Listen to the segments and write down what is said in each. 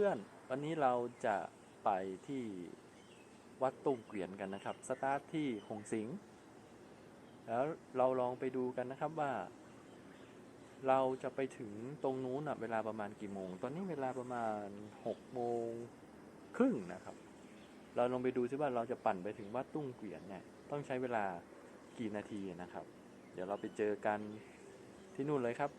เพื่อนวันนี้เราจะไปที่วัดตุ้งเกวียนกันนะครับ สตาร์ทที่คงสิง แล้วเราลองไปดูกันนะครับว่า เราจะไปถึงตรงนู้นอะเวลาประมาณกี่โมง ตอนนี้เวลาประมาณ6โมงครึ่งนะครับ เราลองไปดูซิว่าเราจะปั่นไปถึงวัดตุ้งเกวียนเนี่ยต้องใช้เวลากี่นาทีนะครับ เดี๋ยวเราไปเจอกันที่นู่นเลยครับ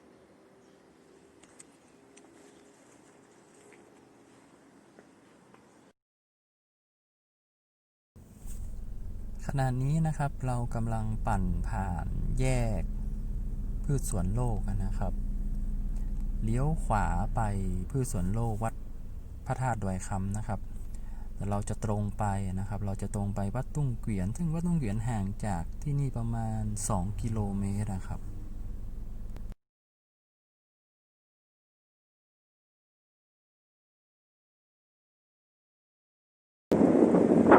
ขณะนี้นะครับเรากำลังปั่นผ่านแยกพืชสวนโลกนะครับ เลี้ยวขวาไปพืชสวนโลกวัดพระธาตุดอยคำนะครับแต่เราจะตรงไปนะครับ เราจะตรงไปวัดตุ้งเกวียน ซึ่งวัดตุ้งเกวียนห่างจากที่นี่ประมาณ 2 กิโลเมตรนะครับ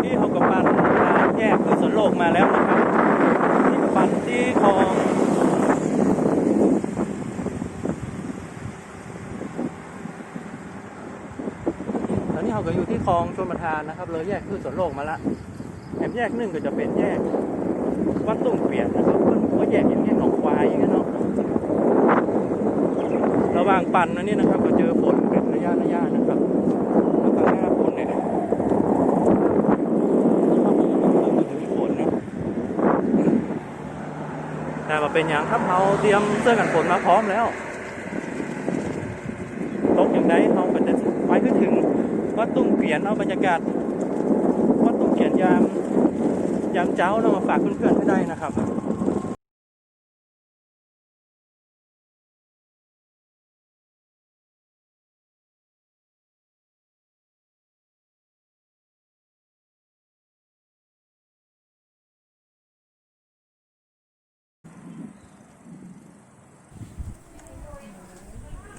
ที่เขากับปันแยกคือสวนโลกมาแล้วนะครับที่กับปันที่คลองตอนนี้เขาก็อยู่ที่คลองชลประทานนะครับ เลยแยกคือสวนโลกมาละแถมแยกหนึ่งก็จะเป็นแยกวัดตุ้งเปลี่ยนนะครับเพื่อนก็แยกอย่างเงี้ยหนองควายอย่างเงี้ยเนาะระหว่างปั่นนะนี่นะครับ ก็เจอฝนเป็นระยะระยะนะครับแล้วก็หน้าฝนเนี่ย แต่ว่าเป็นอย่างครับเราเตรียมเสื้อกันฝนมาพร้อมแล้วตกอย่างใดเราก็จะไปถึงวัดตุ้งเกียนเอาบรรยากาศวัดตุ้งเกียนยามยามเจ้าเรามาฝากเพื่อนๆให้ได้นะครับ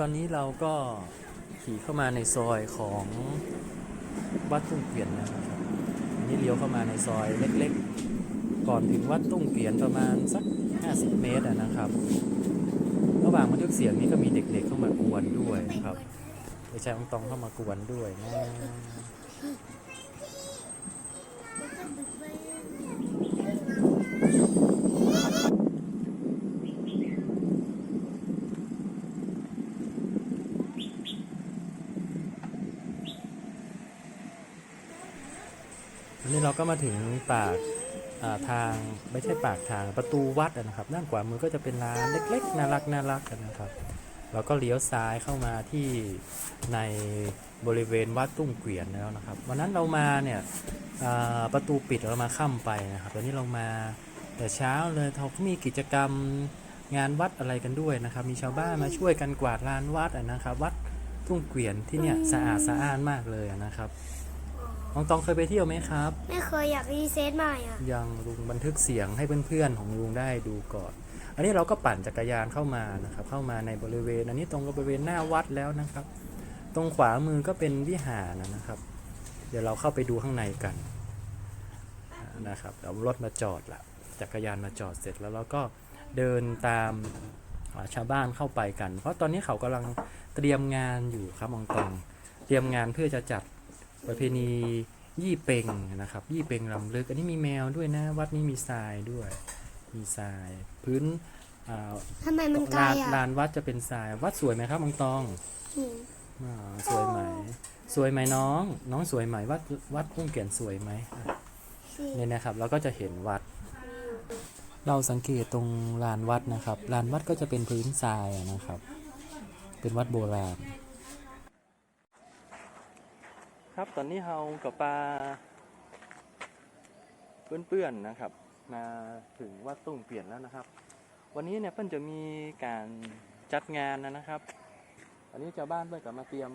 ตอนนี้เราก็ขี่เข้ามาในซอยของวัดตุ้งเกวียนนะครับอันนี้เลี้ยวเข้ามาในซอยเล็กๆ ก่อนถึงวัดตุ้งเกวียนประมาณสัก 50 เมตรนะครับ ระหว่างมันทึกเสียงนี้ก็มีเด็กๆเข้ามากวนด้วยครับไม่ใช่องตองเข้ามากวนด้วยนะ เราก็มาถึงปากาทางไม่ใช่ปากทางประตูวัดนะครับด้านขวามือก็จะเป็นร้านเล็กๆน่ารักน่ารักนะครับเราก็เลี้ยวซ้ายเข้ามาที่ในบริเวณวัดตุ้งเกวียนแล้วนะครับ วันนั้นเรามาเนี่ยประตูปิดเรามาค่ำไปนะครับตอนนี้เรามาแต่เช้าเลยเขามีกิจกรรมงานวัดอะไรกันด้วยนะครับ มีชาวบ้านมาช่วยกันกวาดลานวัดนะครับ วัดตุ้งเกวียนที่เนี่ยสะอาดสะอ้านมากเลยนะครับ น้องตองเคยไปเที่ยวไหมครับ ไม่เคยอยากรีเซ็ตใหม่อะ ยังลุงบันทึกเสียงให้เพื่อนๆของลุงได้ดูก่อน อันนี้เราก็ปั่นจักรยานเข้ามานะครับ เข้ามาในบริเวณ อันนี้ตรงกับบริเวณหน้าวัดแล้วนะครับ ตรงขวามือก็เป็นวิหารนะครับ เดี๋ยวเราเข้าไปดูข้างในกันนะครับเอารถมาจอดละจักรยานมาจอดเสร็จแล้วเราก็เดินตามอ่าชาวบ้านเข้าไปกัน เพราะตอนนี้เขากำลังเตรียมงานอยู่ครับมองตองเตรียมงานเพื่อจะจัด ประเพณียี่เปงนะครับยี่เปงลำลึก อันนี้มีแมวด้วยนะ วัดนี้มีทรายด้วย มีทราย พื้นอ่าทำไมมันไกลลานอะลานวัดจะเป็นทราย วัดสวยไหมครับมังตองอืมอ่าสวยไหม สวยไหมน้อง น้องสวยไหมวัดวัดพุ่งเกียนสวยไหมอะสิเนี่ยนะครับเราก็จะเห็นวัด เราสังเกตตรงลานวัดนะครับลานวัดก็จะเป็นพื้นทรายอะนะครับ เป็นวัดโบราณ ครับตอนนี้เฮากับปลาเปื้อนๆนะครับ มาถึงวัดตุ้งเปลี่ยนแล้วนะครับ วันนี้เนี่ยเพิ่นจะมีการจัดงานนะนะครับอันนี้ชาวบ้านเพิ่นก็มาเตรียม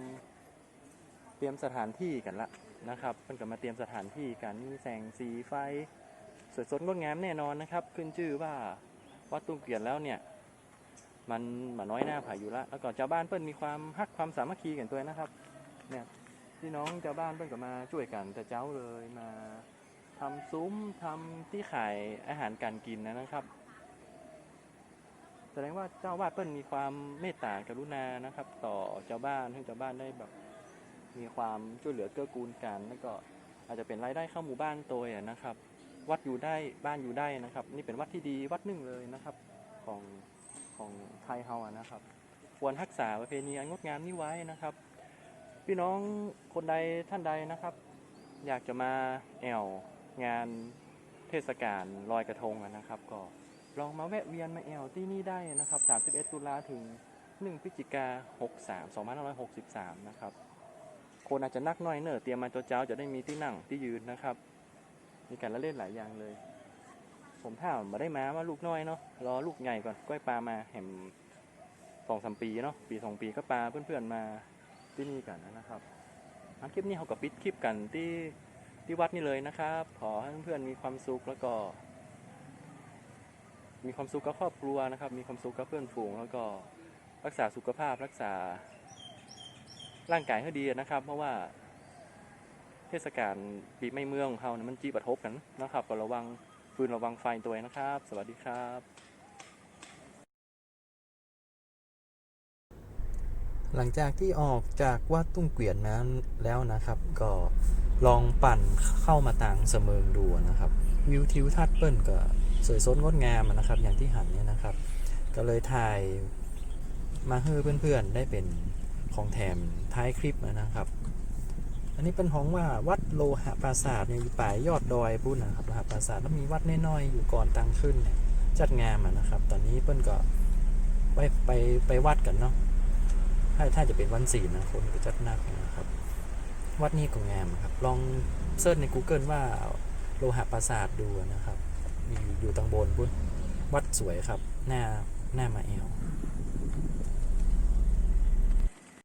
เตรียมสถานที่กันละนะครับเพิ่นก็มาเตรียมสถานที่กันมีแสงสีไฟสวยสดงดงามแน่นอนนะครับ ขึ้นชื่อว่าวัดตุ้งเปลี่ยนแล้วเนี่ยมันมาน้อยหน้าผาอยู่ละแล้วก็ชาวบ้านเพิ่นมีความฮักความสามัคคีกันตัวนะครับเนี่ย พี่น้องชาวบ้านเพิ่นก็มาช่วยกันแต่เจ้าเลยมาทำซุ้มทำที่ขายอาหารการกินนะครับ แสดงว่าเจ้าวาดเปิ้นมีความเมตตากรุณานะครับ ต่อเจ้าบ้านให้เจ้าบ้านได้แบบ มีความช่วยเหลือเกื้อกูลกันแล้วก็อาจจะเป็นรายได้เข้าหมู่บ้านตัวนะครับ วัดอยู่ได้บ้านอยู่ได้นะครับ นี่เป็นวัดที่ดีวัดหนึ่งเลยนะครับ ของของไทยเฮาอะนะครับ ควรรักษาประเพณีอันงดงามนี้ไว้นะครับ พี่น้องคนใดท่านใดนะครับ อยากจะมาแอวงานเทศกาลลอยกระทงนะครับ ก็ลองมาแวะเวียนมาแอวที่นี่ได้นะครับ 31 ตุลาถึง 1 พฤศจิกา63 2563 นะครับ คนอาจจะนักหน้อยเนอะเตรียมมาตัวเจ้าจะได้มีที่นั่งที่ยืนนะครับ มีการละเล่นหลายอย่างเลย ผมถ้ามมาได้มาว่าลูกน้อยเนาะรอลูกใหญ่ก่อนก้อยปลามาแหมสองสามปีเนาะปีสองปีก็ปลาเพื่อนๆมา ที่นี่กันนะครับอันคลิปนี้เขาก็ปิดคลิปกันที่ที่วัดนี่เลยนะครับ ขอให้เพื่อนๆมีความสุขแล้วก็ มีความสุขกับครอบครัวนะครับ มีความสุขกับเพื่อนฝูง แล้วก็รักษาสุขภาพรักษา ร่างกายให้ดีนะครับ เพราะว่า เทศกาลปีใหม่เมืองของเขานะมันจีบะทบกันนะครับก็ระวังฟืนระวังไฟตัวเองนะครับ สวัสดีครับ หลังจากที่ออกจากวัดตุ้งเกวียนมาแล้วนะครับ ก็ลองปั่นเข้ามาต่างเสมิงดูนะครับ วิวทิวทัศน์เปิ้ลก็สวยสดงดงามนะครับ อย่างที่หันเนี่ยนะครับ ก็เลยถ่ายมาให้เพื่อนๆได้เป็นของแถมท้ายคลิปนะครับ อันนี้เป็นของว่าวัดโลหะปราสาทเนี่ยอยู่ป่ายยอดดอยพูดนะครับโลหะปราสาทแล้วมีวัดน้อยๆอยู่ก่อนตังขึ้นเนี่ยจัดงานมานะครับ ตอนนี้เปิ้นก็ไปไปไปวัดกันเนาะ ถ้าถ้าจะเป็นวันศีลนะคนก็จัดหนักนะครับ วัดนี้ก็งามครับ ลองเซิร์ชใน Google ว่าโลหะปราสาทดูนะครับ อยู่อยู่ตังบนพุ่นวัดสวยครับ หน้าหน้ามาแอล